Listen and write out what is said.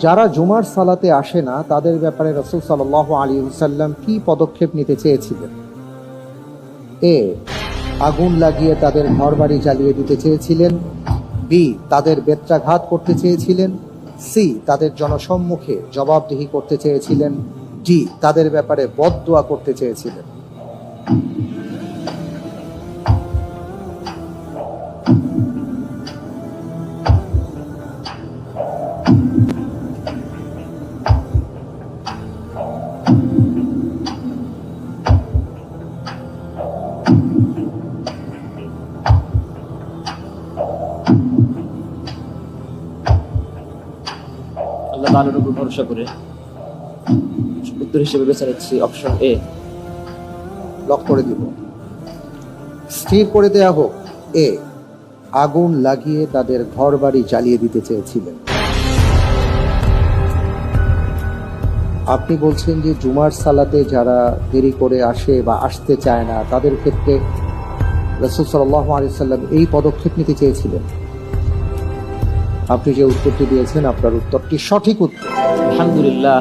যারা জুমার সালাতে আসে না, তাদের ব্যাপারে রসুল সাল্লাহ আলী সাল্লাম কি পদক্ষেপ নিতে চেয়েছিলেন? এ, আগুন লাগিয়ে তাদের ঘরবাড়ি জ্বালিয়ে দিতে চেয়েছিলেন। বি, তাদের বেত্রাঘাত করতে চেয়েছিলেন। সি, তাদের জনসম্মুখে জবাবদিহি করতে চেয়েছিলেন। ডি, তাদের ব্যাপারে বদদোয়া করতে চেয়েছিলেন। আল্লাহ তাআলার উপর ভরসা করে উত্তর হিসেবে বেছে নিচ্ছি অপশন এ লক করে দিব। স্থির করে দেয়া হোক। এ আগুন লাগিয়ে তাদের ঘরবাড়ি জ্বালিয়ে দিতে চেয়েছিলেন। আপনি বলছেন যে জুমার সালাতে যারা দেরি করে আসে বা আসতে চায় না তাদের ক্ষেত্রে রসুল সাল্লাহ আলি সাল্লাম এই পদক্ষেপ নিতে চেয়েছিলেন। আপনি যে উত্তরটি দিয়েছেন আপনার উত্তরটি সঠিক উত্তর। আলহামদুলিল্লাহ।